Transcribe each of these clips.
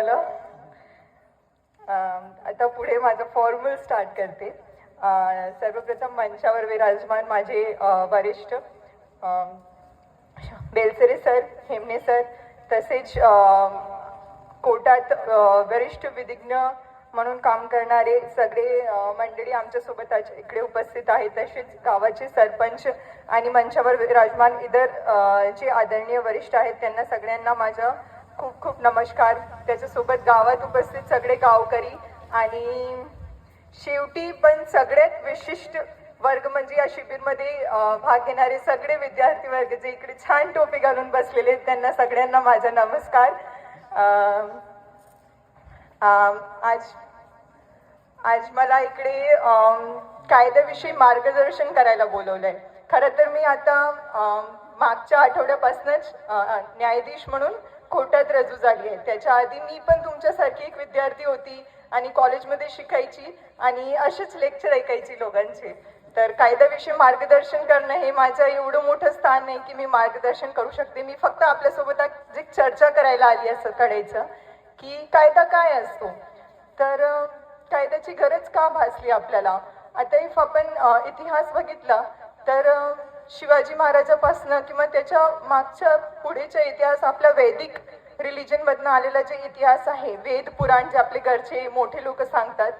मला आता पुढे माझं फॉर्मल स्टार्ट करते. सर्वप्रथम मंचावर विराजमान माझे वरिष्ठ बेलसरे सर हेमने सर तसेच कोटात कोर्टात वरिष्ठ विधिज्ञ म्हणून काम करणारे सगळे मंडळी आमच्यासोबत आज इकडे उपस्थित आहेत. तसेच गावाचे सरपंच आणि मंचावर विराजमान इतर जे आदरणीय वरिष्ठ आहेत त्यांना सगळ्यांना माझं खूप खूप नमस्कार. त्याच्यासोबत गावात उपस्थित सगळे गावकरी आणि शेवटी पण सगळ्यात विशिष्ट वर्ग म्हणजे या शिबिरमध्ये भाग घेणारे सगळे विद्यार्थी वर्ग जे इकडे छान टोपी घालून बसलेले आहेत त्यांना सगळ्यांना माझा नमस्कार. आज आज मला इकडे कायद्याविषयी मार्गदर्शन करायला बोलवलंय. खरं तर मी आता मागच्या आठवड्यापासूनच न्यायाधीश म्हणून खोटात रजू झाली आहे. त्याच्या आधी मी पण तुमच्यासारखी एक विद्यार्थी होती आणि कॉलेजमध्ये शिकायची आणि असेच लेक्चर ऐकायची लोकांचे. तर कायद्याविषयी मार्गदर्शन करणं हे माझं एवढं मोठं स्थान नाही की मी मार्गदर्शन करू शकते. मी फक्त आपल्यासोबत जे चर्चा करायला आली असं कळायचं की कायदा काय असतो. तर कायद्याची गरज का भासली आपल्याला? आता इफ आपण इतिहास बघितला तर शिवाजी महाराजापासनं किंवा त्याच्या मागच्या पुढेचा इतिहास आपल्या वैदिक रिलिजन मधनं आलेला जे इतिहास आहे वेद पुराण जे आपले घरचे मोठे लोक सांगतात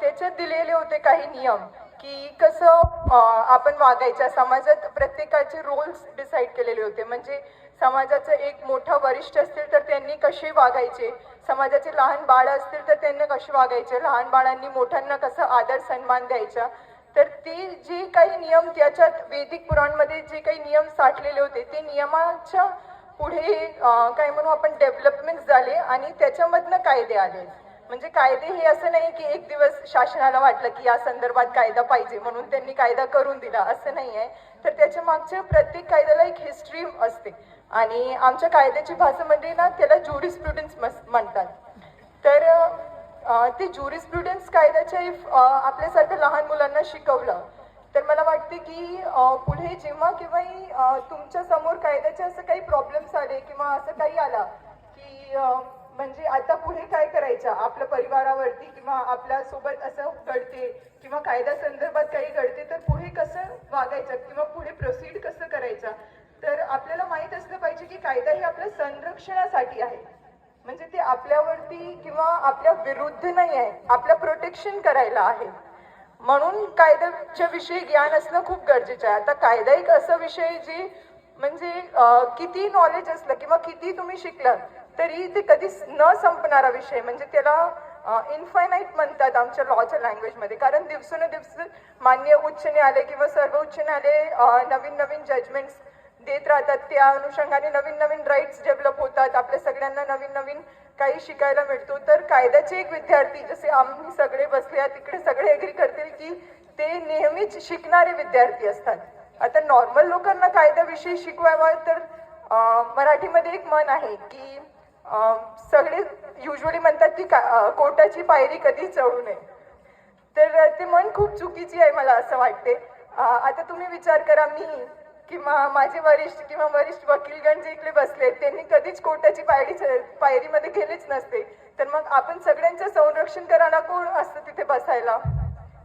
त्याच्यात दिलेले होते काही नियम की कसं आपण वागायच्या समाजात प्रत्येकाचे रोल्स डिसाईड केलेले होते. म्हणजे समाजाचं एक मोठा वरिष्ठ असतील तर त्यांनी कसे वागायचे समाजाचे लहान बाळ असतील तर त्यांना कसे वागायचे लहान बाळांनी मोठ्यांना कसं आदर सन्मान द्यायचा तर ते जे काही नियम त्याच्यात वैदिक पुराणमध्ये जे काही नियम साठलेले होते ते नियमाच्या पुढे काय म्हणू आपण डेव्हलपमेंट झाले आणि त्याच्यामधनं कायदे आले. म्हणजे कायदे हे असं नाही की एक दिवस शासनाला वाटलं की या संदर्भात कायदा पाहिजे म्हणून त्यांनी कायदा करून दिला असं नाही आहे तर त्याच्या मागच्या प्रत्येक कायद्याला एक हिस्ट्री असते. आणि आमच्या कायद्याची भाषेमध्ये म्हणजे ना त्याला ज्युरिस्प्रुडन्स म्हणतात. तर ते ज्युरिस्प्रुडन्स कायद्याच्या इफ आपल्यासारख्या लहान मुलांना शिकवलं तर मला वाटते की पुढे जेव्हा केव्हाही तुमच्यासमोर कायद्याचे असं काही प्रॉब्लेम्स आले किंवा असं काही आला की म्हणजे आता पुढे काय करायचं? आपल्या परिवारावरती किंवा आपल्यासोबत असं घडते किंवा कायद्या संदर्भात काही घडते तर पुढे कसं वागायचं किंवा पुढे प्रोसीड कसं करायचं? तर आपल्याला माहीत असलं पाहिजे की कायदा हे आपल्या संरक्षणासाठी आहे. म्हणजे ते आपल्यावरती किंवा आपल्या विरुद्ध नाही आहे आपलं प्रोटेक्शन करायला आहे. म्हणून कायद्याच्या विषयी ज्ञान असणं खूप गरजेचं आहे. आता कायदा एक असा विषय जे म्हणजे किती नॉलेज असलं किंवा किती तुम्ही शिकलात तरी ते कधीच न संपणारा विषय म्हणजे त्याला इन्फायनाईट म्हणतात आमच्या लॉच्या लँग्वेजमध्ये कारण दिवसानुदिवस मान्य उच्च न्यायालय किंवा सर्व उच्च न्यायालय नवीन नवीन जजमेंट्स देत राहतात. त्या अनुषंगाने नवीन नवीन राईट्स डेव्हलप होतात. आपल्या सगळ्यांना नवीन नवीन काही शिकायला मिळतो. तर कायद्याचे एक विद्यार्थी जसे आम्ही सगळे बसले तिकडे सगळे एग्री करतील की ते नेहमीच शिकणारे विद्यार्थी असतात. आता नॉर्मल लोकांना कायद्याविषयी शिकवावा तर मराठीमध्ये एक मन आहे की सगळे युजली म्हणतात की कोटाची कोर्टाची पायरी कधी चढू नये. तर ते मन खूप चुकीची आहे मला असं वाटते. आता तुम्ही विचार करा मी किंवा माझे वरिष्ठ किंवा वरिष्ठ वकीलगण जे इकडे बसले त्यांनी कधीच कोर्टाची पायरी पायरीमध्ये गेलेच नसते. तर मग आपण सगळ्यांचं संरक्षण करायला कोण असतं तिथे बसायला?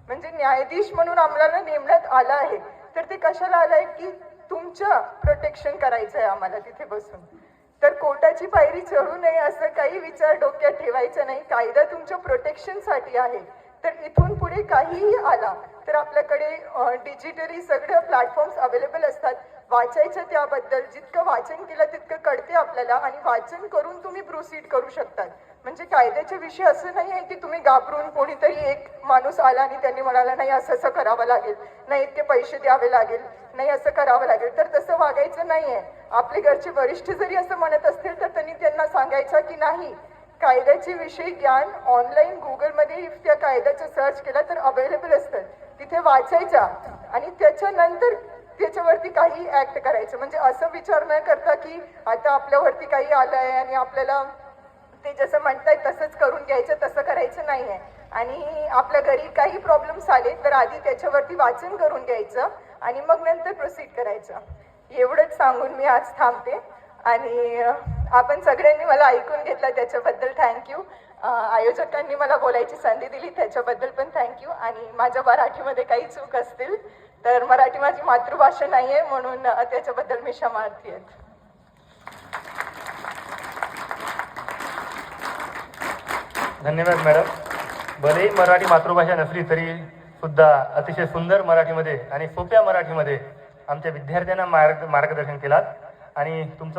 म्हणजे न्यायाधीश म्हणून आम्हाला नेमण्यात आलं आहे. तर ते कशाला आलंय की तुमचं प्रोटेक्शन करायचं आहे आम्हाला तिथे बसून. तर कोर्टाची पायरी चढू नये असं काही विचार डोक्यात ठेवायचं नाही. कायदा तुमच्या प्रोटेक्शनसाठी आहे. तर इथून पुढे काहीही आला तर आपल्याकडे डिजिटली सगळं प्लॅटफॉर्म्स अवेलेबल असतात. वाचायचं त्याबद्दल जितकं वाचन केलं तितकं कळते आपल्याला आणि वाचन करून तुम्ही प्रोसीड करू शकतात. म्हणजे कायद्याचे विषय असं नाही आहे की तुम्ही घाबरून कोणीतरी एक माणूस आला आणि त्यांनी म्हणाला नाही असं असं करावं लागेल. नाही इतके पैसे द्यावे लागेल. नाही असं करावं लागेल. तर तसं वागायचं नाही आहे आपले घरचे वरिष्ठ जरी असं म्हणत असतील तर त्यांनी त्यांना सांगायचं की नाही. कायद्याचे विषयी ज्ञान ऑनलाईन गुगलमध्ये त्या कायद्याचं सर्च केलं तर अवेलेबल असतं. तिथे वाचायच्या आणि त्याच्यानंतर त्याच्यावरती काही ऍक्ट करायचं. म्हणजे असं विचार न करता की आता आपल्यावरती काही आलं आहे आणि आपल्याला ते जसं म्हणताय तसंच करून घ्यायचं तसं करायचं नाही आहे आणि आपल्या घरी काही प्रॉब्लेम्स आले तर आधी त्याच्यावरती वाचन करून घ्यायचं आणि मग नंतर प्रोसीड करायचं. एवढंच सांगून मी आज थांबते. आणि आपण सगळ्यांनी मला ऐकून घेतलं त्याच्याबद्दल थँक्यू आयोजकांनी मला बोलायची संधी दिली त्याच्याबद्दल पण थँक्यू आणि माझ्या मराठीमध्ये काही चूक असतील तर मराठी माझी मातृभाषा नाही आहे म्हणून त्याच्याबद्दल मी क्षमार्थी आहेत धन्यवाद मॅडम भलेही मराठी मातृभाषा नसली तरी सुद्धा अतिशय सुंदर मराठीमध्ये आणि सोप्या मराठीमध्ये आमच्या विद्यार्थ्यांना मार्ग मार्गदर्शन केलात. आणि तुमचं